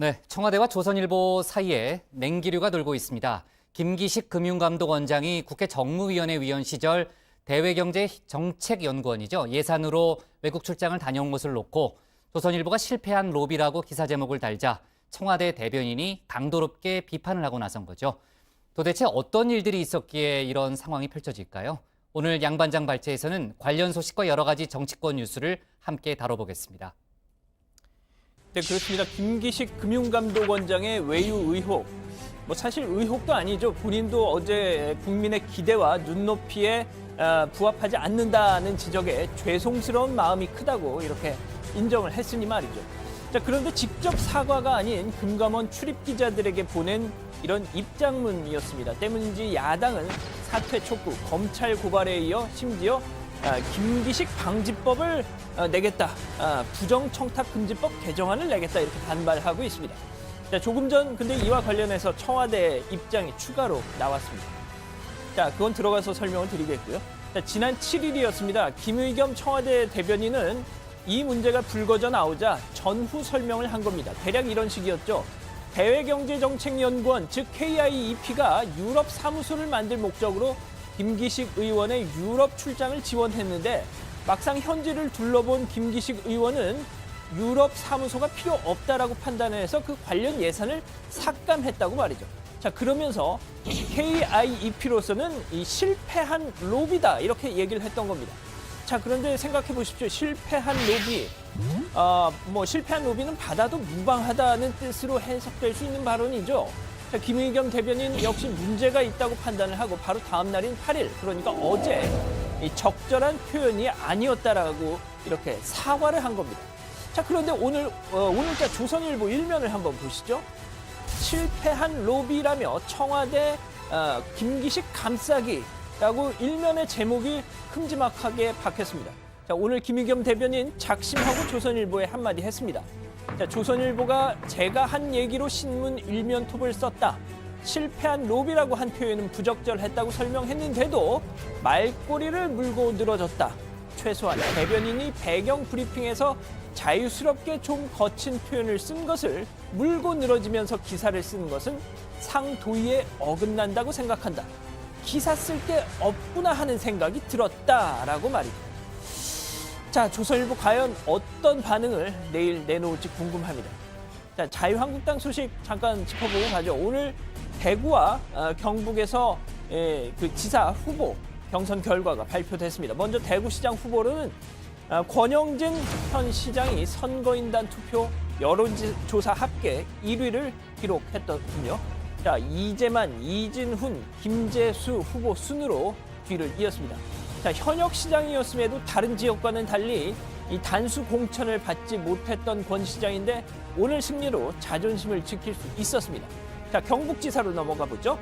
네, 청와대와 조선일보 사이에 냉기류가 돌고 있습니다. 김기식 금융감독원장이 국회 정무위원회 위원 시절 대외경제정책연구원이죠. 예산으로 외국 출장을 다녀온 것을 놓고 조선일보가 실패한 로비라고 기사 제목을 달자 청와대 대변인이 강도롭게 비판을 하고 나선 거죠. 도대체 어떤 일들이 있었기에 이런 상황이 펼쳐질까요? 오늘 양반장 발제에서는 관련 소식과 여러 가지 정치권 뉴스를 함께 다뤄보겠습니다. 네, 그렇습니다. 김기식 금융감독원장의 외유 의혹. 뭐 사실 의혹도 아니죠. 본인도 어제 국민의 기대와 눈높이에 아, 부합하지 않는다는 지적에 죄송스러운 마음이 크다고 이렇게 인정을 했으니 말이죠. 자, 그런데 직접 사과가 아닌 금감원 출입 기자들에게 보낸 이런 입장문이었습니다. 때문인지 야당은 사퇴 촉구, 검찰 고발에 이어 심지어 아, 김기식 방지법을 아, 내겠다, 아, 부정청탁 금지법 개정안을 내겠다 이렇게 반발하고 있습니다. 자, 조금 전 근데 이와 관련해서 청와대 입장이 추가로 나왔습니다. 자, 그건 들어가서 설명을 드리겠고요. 자, 지난 7일이었습니다. 김의겸 청와대 대변인은 이 문제가 불거져 나오자 전후 설명을 한 겁니다. 대략 이런 식이었죠. 대외경제정책연구원, 즉 KIEP가 유럽 사무소를 만들 목적으로 김기식 의원의 유럽 출장을 지원했는데 막상 현지를 둘러본 김기식 의원은 유럽 사무소가 필요 없다라고 판단해서 그 관련 예산을 삭감했다고 말이죠. 자 그러면서 KIEP로서는 이 실패한 로비다 이렇게 얘기를 했던 겁니다. 자 그런데 생각해 보십시오. 실패한 로비, 아뭐 실패한 로비는 받아도 무방하다는 뜻으로 해석될 수 있는 발언이죠. 자, 김의겸 대변인 역시 문제가 있다고 판단을 하고 바로 다음 날인 8일 그러니까 어제 이 적절한 표현이 아니었다라고 이렇게 사과를 한 겁니다. 자 그런데 오늘 어, 오늘자 조선일보 일면을 한번 보시죠. 실패한 로비라며 청와대 어, 김기식 감싸기라고 일면의 제목이 큼지막하게 박혔습니다. 자, 오늘 김의겸 대변인 작심하고 조선일보에 한마디 했습니다. 자, 조선일보가 제가 한 얘기로 신문 일면 톱을 썼다. 실패한 로비라고 한 표현은 부적절했다고 설명했는데도 말꼬리를 물고 늘어졌다. 최소한 대변인이 배경 브리핑에서 자유스럽게 좀 거친 표현을 쓴 것을 물고 늘어지면서 기사를 쓰는 것은 상도의에 어긋난다고 생각한다. 기사 쓸 게 없구나 하는 생각이 들었다라고 말이죠. 자, 조선일보 과연 어떤 반응을 내일 내놓을지 궁금합니다. 자, 자유한국당 소식 잠깐 짚어보고 가죠. 오늘 대구와 어, 경북에서 예, 그 지사 후보 경선 결과가 발표됐습니다. 먼저 대구시장 후보로는 어, 권영진 현 시장이 선거인단 투표 여론조사 합계 1위를 기록했더군요. 자, 이재만, 이진훈, 김재수 후보 순으로 뒤를 이었습니다. 자, 현역 시장이었음에도 다른 지역과는 달리 이 단수 공천을 받지 못했던 권 시장인데 오늘 승리로 자존심을 지킬 수 있었습니다. 자, 경북지사로 넘어가 보죠.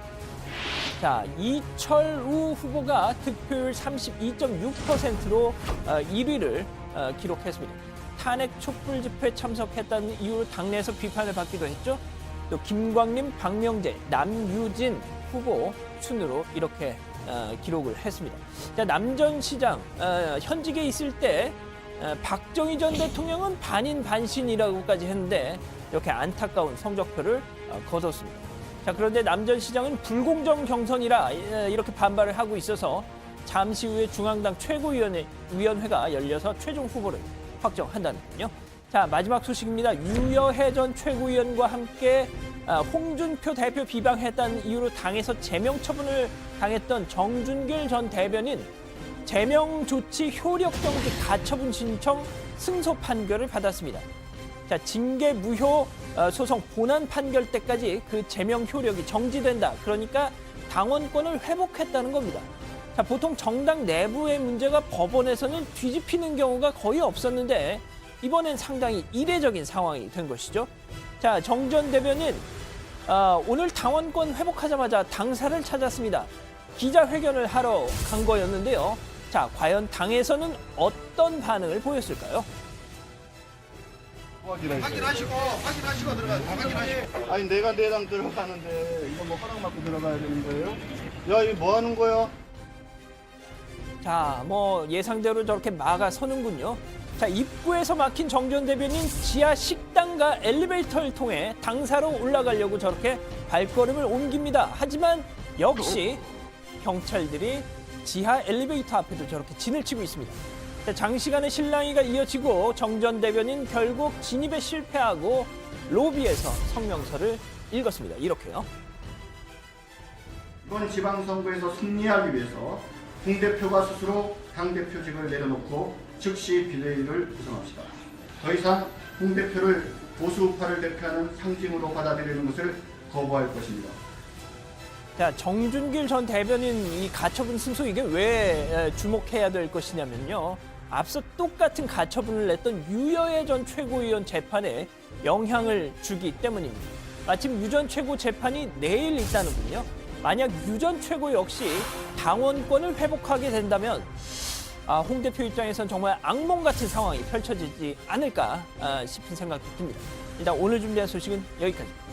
자, 이철우 후보가 득표율 32.6%로 1위를 어, 기록했습니다. 탄핵 촛불 집회 참석했다는 이유로 당내에서 비판을 받기도 했죠. 또 김광림, 박명재, 남유진 후보 순으로 이렇게 어, 기록을 했습니다. 자, 남전 시장 어, 현직에 있을 때 어, 박정희 전 대통령은 반인 반신이라고까지 했는데 이렇게 안타까운 성적표를 어, 거뒀습니다. 자, 그런데 남전 시장은 불공정 경선이라 에, 이렇게 반발을 하고 있어서 잠시 후에 중앙당 최고위원회 위원회가 열려서 최종 후보를 확정한다는군요. 자, 마지막 소식입니다. 유여해 전 최고위원과 함께 아, 홍준표 대표 비방했다는 이유로 당에서 제명 처분을 당했던 정준길 전 대변인 제명 조치 효력 정지 가처분 신청 승소 판결을 받았습니다. 자, 징계 무효 어, 소송 본안 판결 때까지 그 제명 효력이 정지된다. 그러니까 당원권을 회복했다는 겁니다. 자, 보통 정당 내부의 문제가 법원에서는 뒤집히는 경우가 거의 없었는데 이번엔 상당히 이례적인 상황이 된 것이죠. 자, 정전 대변인 아, 오늘 당원권 회복하자마자 당사를 찾았습니다. 기자회견을 하러 간 거였는데요. 자, 과연 당에서는 어떤 반응을 보였을까요? 확인하시고. 확인하시고 확인하시고 들어가 다 확인하시고 아니 내가 내당 들어가는데 이거 뭐 허락 받고 들어가야 되는 거예요? 야 이거 뭐 하는 거야? 자, 뭐 예상대로 저렇게 막아 서는군요. 자, 입구에서 막힌 정전 대변인 지하 식당과 엘리베이터를 통해 당사로 올라가려고 저렇게 발걸음을 옮깁니다. 하지만 역시 경찰들이 지하 엘리베이터 앞에도 저렇게 진을 치고 있습니다. 자, 장시간의 실랑이가 이어지고 정전 대변인 결국 진입에 실패하고 로비에서 성명서를 읽었습니다. 이렇게요. 이번 지방선거에서 승리하기 위해서 홍 대표가 스스로 당 대표직을 내려놓고 즉시 비대위를 구성합시다. 더 이상 홍 대표를 보수우파를 대표하는 상징으로 받아들이는 것을 거부할 것입니다. 자, 정준길 전 대변인 이 가처분 승소 이게 왜 에, 주목해야 될 것이냐면요. 앞서 똑같은 가처분을 냈던 유여애 전 최고위원 재판에 영향을 주기 때문입니다. 마침 유 전 최고 재판이 내일 있다는군요. 만약 유전 최고 역시 당원권을 회복하게 된다면 아, 홍 대표 입장에선 정말 악몽 같은 상황이 펼쳐지지 않을까 아, 싶은 생각도 듭니다. 일단 오늘 준비한 소식은 여기까지입니다.